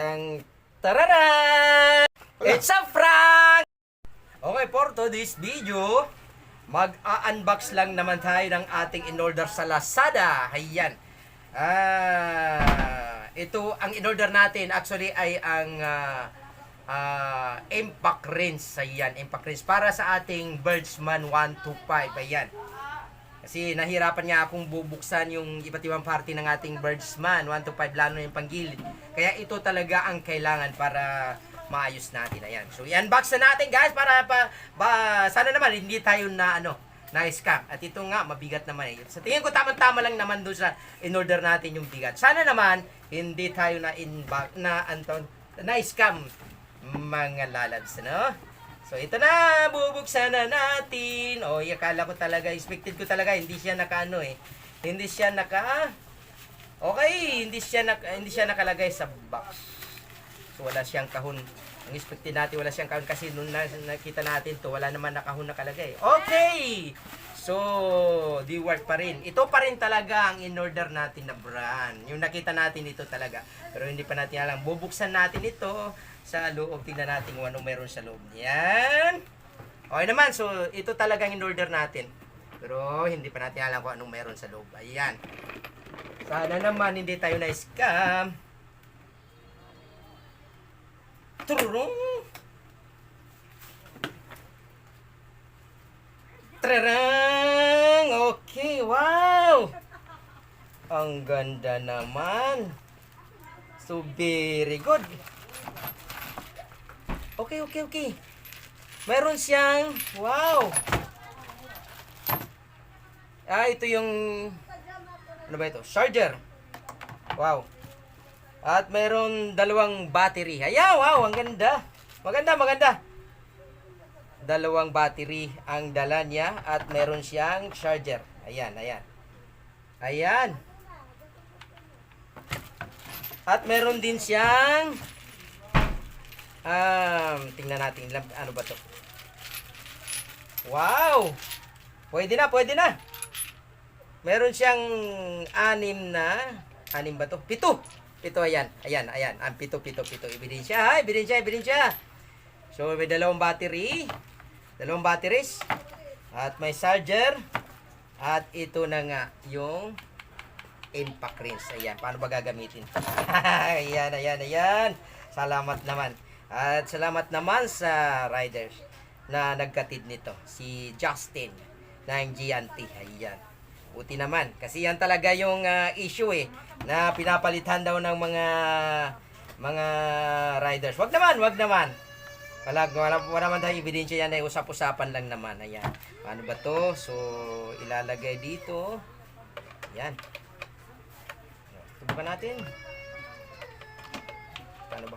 Tang tararan! It's a prank! Okay, for today's video, mag-unbox lang naman tayo ng ating in-order sa Lazada. Ayan. Ah, ito, ang in-order natin actually ay ang ah, ah, Impact Rinse. Ayan, Impact Rinse. Para sa ating Birdsman 125. Ayan. Kasi nahirapan niya akong bubuksan yung iba't ibang party ng ating Birdsman 125 lalo na yung panggilid. Kaya ito talaga ang kailangan para maayos natin. Ayan. So, i-unbox na natin guys para pa, ba, sana naman hindi tayo na ano, na scam. At ito nga, mabigat naman eh. Sa tingin ko tamang-tama lang naman doon sa in-order natin yung bigat. Sana naman hindi tayo na inbox na anton na scam mga lalabs, no? So ito na, bubuksan na natin. O, oh, akala ko talaga, expected ko talaga, hindi siya naka ano eh. Hindi siya naka Okay, hindi siya naka, hindi siya nakalagay sa box. So wala siyang kahon. Ang expected natin wala siyang kahon kasi nung na, nakita natin to wala naman nakahon nakalagay. Okay. So, di work pa rin. Ito pa rin talaga ang in-order natin na brand. Yung nakita natin ito talaga. Pero hindi pa natin alam. Bubuksan natin ito sa loob. Tingnan natin kung anong meron sa loob. Yan. Okay naman. So, ito talagang in-order natin. Pero hindi pa natin alam kung anong meron sa loob. Ayan. Sana naman hindi tayo na-scam. Tururong! Trarang! Okay, wow! Ang ganda naman. So, very good. Okay, okay, okay. Meron siyang, wow! Ah, ito yung, ano ba ito? Charger. Wow. At meron dalawang battery. Ayan, wow, ang ganda. Maganda, maganda. Dalawang battery ang dala niya at meron siyang charger. Ayan, ayan. Ayan. At meron din siyang um, tingnan natin ano ba to? Wow! Pwede na, pwede na. Meron siyang anim na anim ba to? Pito. Pito ayan. Ayan, ayan. Ang pito, pito, pito. Ebidensya ha. Ebidensya, ebidensya. So, may dalawang battery. Dalawang batteries. At may charger. At ito na nga yung impact rinse. Ayan. Paano ba gagamitin? ayan, ayan, ayan. Salamat naman. At salamat naman sa riders na nagkatid nito. Si Justin ng GNT. Ayan. Buti naman. Kasi yan talaga yung ah, issue eh. Na pinapalitan daw ng mga mga riders. Wag naman, wag naman. Wala, wala, wala naman tayong ebidensya yan ay usap-usapan lang naman. Ayan. Paano ba to? So, ilalagay dito. Ayan. Subukan natin. Paano ba?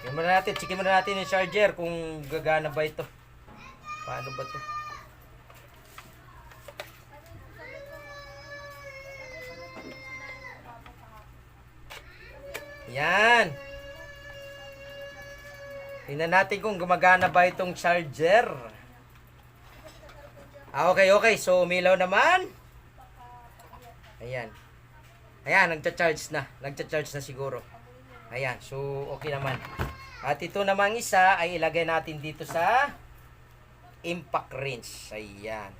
Tingnan muna natin, checkin muna natin yung charger kung gagana ba ito. Paano ba to? Yan. Tingnan natin kung gumagana ba itong charger. Ah, okay, okay. So, umilaw naman. Ayan. Ayan, nagcha-charge na. Nagcha-charge na siguro. Ayan, so okay naman. At ito namang isa ay ilagay natin dito sa impact rinse. Ayan.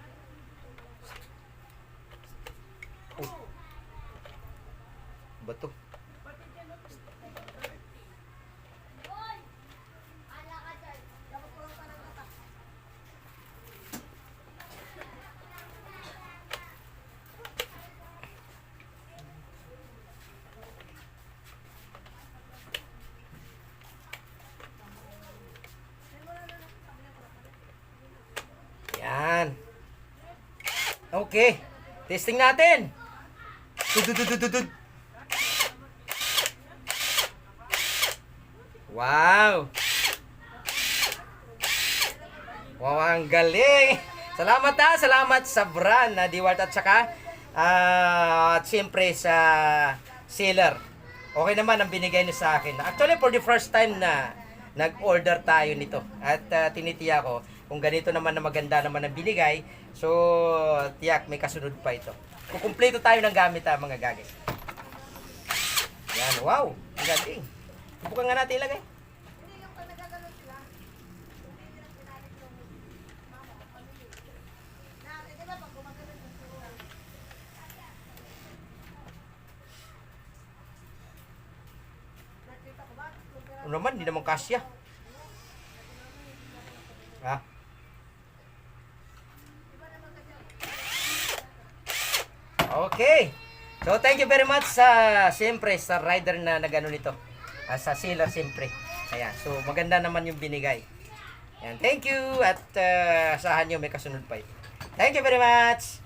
Oh. Bato. Yan. Okay. Testing natin. Tudududududud. Wow. Wow, ang galing. Salamat ha, salamat sa brand na Diwart at saka ah, at siyempre sa seller. Okay naman ang binigay niyo sa akin. Actually, for the first time na nag-order tayo nito. At ah, tinitiya ko, Kung ganito naman na maganda naman ang binigay, so tiyak may kasunod pa ito. Kukumpleto tayo ng gamit ha, mga gagay. Yan, wow! Ang galing. Subukan nga natin ilagay. Ano naman, hindi naman kasya. Ha? Okay. So, thank you very much sa, siyempre, sa rider na nagano nito. Ah, sa sealer, siyempre. Ayan. So, maganda naman yung binigay. Ayan. Thank you. At uh, asahan nyo, may kasunod pa ito. Thank you very much.